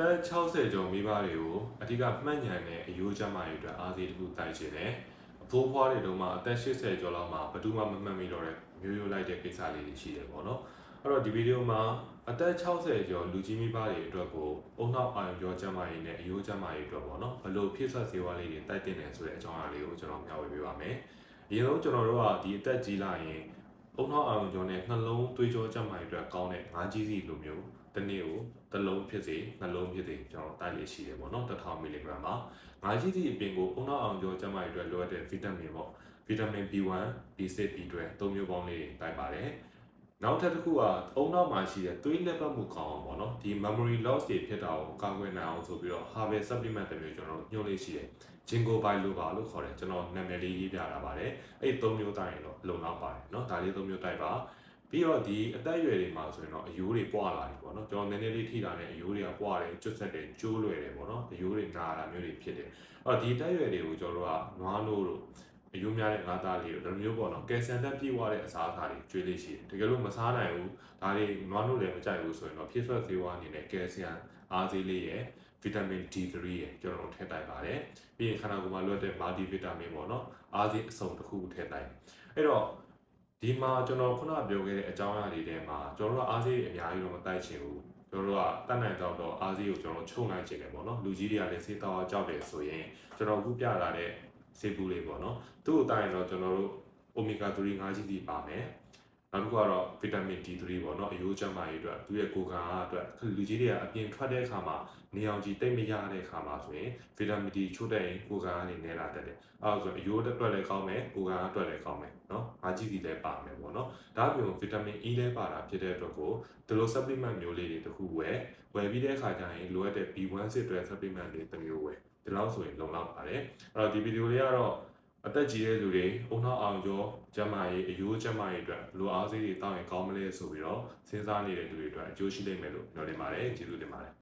တက်60ကျော်မိဘတွေကိုအဓိကမှတ်ဉာဏ်နဲ့အယိုးကျမရေးအတွက်အားသေးတစ်ခုတိုက်ခြင်းတယ်အဖိုးဖွားတွေတုန်းမှာအသက်80ကျော်လောက်မှာဘယ်သူမှမမှတ်မိတော့တဲ့မျိုးရိုးလိုက်တဲ့ကိစ္စလေးတွေရှိတယ်ပေါ့နော်အဲ့တော့ဒီဗီဒီယိုမှာအသက်60ကျော်လူကြီးမိဘတွေအတွက်ကိုအုံနောက်အာရုံကြောကျမရေးနဲ့အယိုးကျမရေးအတွက်ပေါ့နော်ဘယ်လိုဖြစ်ဆက်စေဝါလေးတွေတိုက်တင်တယ်ဆိုတဲ့အကြောင်းအရာလေးကိုကျွန်တော်မျှဝေပေးပါမယ်အရင်ဆုံးကျွန်တော်တို့ကဒီအသက်ကြီးလာရင် အုံနောက်အာရုံကြောနဲ့နှလုံးသွေးကြောကျမရေးအတွက်ကောင်းတဲ့ငါးကြီးစီလိုမျိုးတစ်နေ့ကိုတစ်လုံးဖြစ်စေနှလုံးဖြစ်စေကျွန်တော်တိုက်လေးရှိတယ်ပေါ့နော်1000မီလီဂရမ်ပါငါးကြီးစီအပြင်ကိုအုံနောက်အောင်ကျော်ကျန်းမာရေးအတွက်လိုအပ်တဲ့ဗီတာမင်ပေါ့ဗီတာမင် B1 B6 B12 သုံးမျိုးပေါင်းလေးတွေတိုက်ပါတယ် နောက်ထပ်တစ်ခုကအုံနောက်မှာရှိတဲ့သွေးလက်ပတ်မှုခေါင်းအောင်ပေါ့နော်ဒီ memory loss တွေဖြစ်တာကိုကာကွယ်နိုင်အောင်ဆိုပြီးတော့ Harvard supplement တွေမျိုးကျွန်တော်ညွှန်လေးရှိတယ် Jingo by Loba လို့ခေါ်တယ်ကျွန်တော်နာမည်လေးရေးပြထားပါတယ်အဲ့ဒီ၃မျိုးတိုင်းရင်တော့လုံလောက်ပါတယ်နော်ဒါလေး၃မျိုးတိုင်းပါပြီးတော့ဒီအသက်အရွယ်တွေမှာဆိုရင်တော့အယိုးတွေပွာလာတယ်ပေါ့နော်ကျွန်တော်နည်းနည်းလေးထိတာနဲ့အယိုးတွေကပွာတယ်ကျွတ်ဆက်တယ်ကျိုးလွယ်တယ်ပေါ့နော်အယိုးတွေနာလာမျိုးတွေဖြစ်တယ်အဲ့တော့ဒီအသက်အရွယ်တွေကိုကျွန်တော်တို့ကနွားနိုးတို့ အယိုးများတဲ့ငါးသားလေးတို့ဒါမျိုးပေါ့နော်ကယ်ဆယ်ဓာတ်ပြည့်ဝတဲ့အစားအစာတွေကျွေးလေးရှိတယ်တကယ်လို့မစားနိုင်ဘူးဒါတွေနွားနိုးလည်းမကြိုက်ဘူးဆိုရင်တော့ဖြစ်ဆွက်သေးဝါအနေနဲ့ကယ်ဆယ်အားသေးလေးရယ်ဗီတာမင် D3 ရယ်ကျွန်တော်တို့ထည့်တိုက်ပါတယ်ပြီးရင်ခန္ဓာကိုယ်မှာလိုအပ်တဲ့မာတီဗီတာမင်ပေါ့နော်အားသေးအစုံတစ်ခုခုထည့်တိုက်အဲ့တော့ဒီမှာကျွန်တော်ခုနပြောခဲ့တဲ့အကြောင်းအရာတွေထဲမှာကျွန်တော်တို့ကအားစေးအများကြီးတော့မတိုက်ချင်ဘူးကျွန်တော်တို့ကတတ်နိုင်တော့တော့အားစေးကိုကျွန်တော်ချုပ်နိုင်ချင်တယ်ပေါ့နော်လူကြီးတွေကလည်းစေးတောက်ကြောက်တယ်ဆိုရင်ကျွန်တော်အခုပြလာတဲ့ စေဘူးလေးပေါ့နော်သူ့ကိုတိုက်ရင်တော့ကျွန်တော်တို့ omega 3 5ကြီးစီပါမယ်နောက်တစ်ခုကတော့ vitamin D3 ပေါ့နော်အယိုးကျန်းမာရေးအတွက်သူ့ရဲ့ကိုယ်ခံအားအတွက်လူကြီးတွေကအပြင်ထွက်တဲ့အခါမှာနေအောင်ကြည့်တိတ်မရတဲ့အခါမှာဆိုရင် vitamin D ချို့တဲ့ရင်ကိုယ်ခံအားနေနေတာတက်တယ်အဲဒါဆိုအယိုးအတွက်လည်းကောင်းမယ်ကိုယ်ခံအားအတွက်လည်းကောင်းမယ်နော်အားကြီးစီလည်းပါမယ်ပေါ့နော်ဒါအပြင် vitamin E လည်းပါတာဖြစ်တဲ့အတွက်ကိုဒီလို supplement မျိုးလေးတွေတခုဝယ်ဝယ်ပြီးတဲ့အခါကျရင်လိုအပ်တဲ့ B1 စစ်အတွက် supplement တွေတစ်မျိုးဝယ် ဒီလောက်ဆိုရင်လုံလောက်ပါတယ်အဲ့တော့ဒီဗီဒီယိုလေးကတော့အသက်ကြီးတဲ့လူတွေအုံနောက်အောင်ကျော်ကျန်းမာရေးအယိုးကျန်းမာရေးအတွက်လိုအားစေးတွေတောင်းရင်ကောင်းမလဲဆိုပြီးတော့စဉ်းစားနေတဲ့လူတွေအတွက်အကျိုးရှိလိမ့်မယ်လို့ပြောနေပါတယ်ကျေးဇူးတင်ပါတယ်